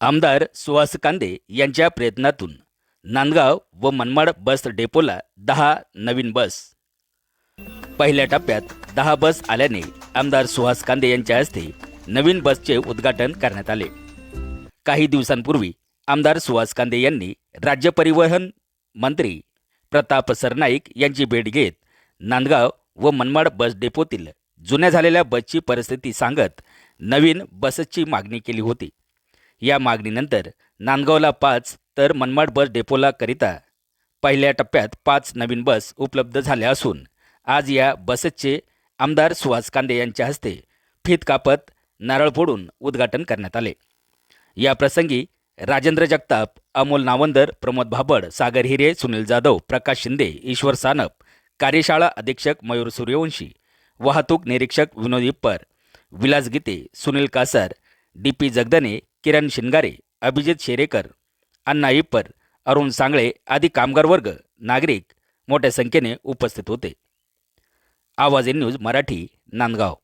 आमदार सुहास कांदे यांच्या प्रयत्नातून नांदगाव व मनमाड बस डेपोला दहा नवीन बस. पहिल्या टप्प्यात दहा बस आल्याने आमदार सुहास कांदे यांच्या हस्ते नवीन बसचे उद्घाटन करण्यात आले. काही दिवसांपूर्वी आमदार सुहास कांदे यांनी राज्य परिवहन मंत्री प्रताप सरनाईक यांची भेट घेत नांदगाव व मनमाड बस डेपोतील जुन्या झालेल्या बसची परिस्थिती सांगत नवीन बसची मागणी केली होती. या मागणीनंतर नांदगावला पाच तर मनमाड बस डेपोला करिता पहिल्या टप्प्यात पाच नवीन बस उपलब्ध झाल्या असून आज या बसचे आमदार सुहास कांदे यांच्या हस्ते फीत कापत नारळ फोडून उद्घाटन करण्यात आले. या प्रसंगी राजेंद्र जगताप अमोल नावंदर प्रमोद भाबड सागर हिरे सुनील जाधव प्रकाश शिंदे ईश्वर सानप कार्यशाळा अधीक्षक मयूर सूर्यवंशी वाहतूक निरीक्षक विनोद इप्पर विलास गीते सुनील कासार डी पी जगदने किरण शिनगारे अभिजित शेरेकर अण्णा इप्पर अरुण सांगळे आदी कामगार वर्ग नागरिक मोठ्या संख्येने उपस्थित होते. आवाज इन न्यूज मराठी नांदगाव.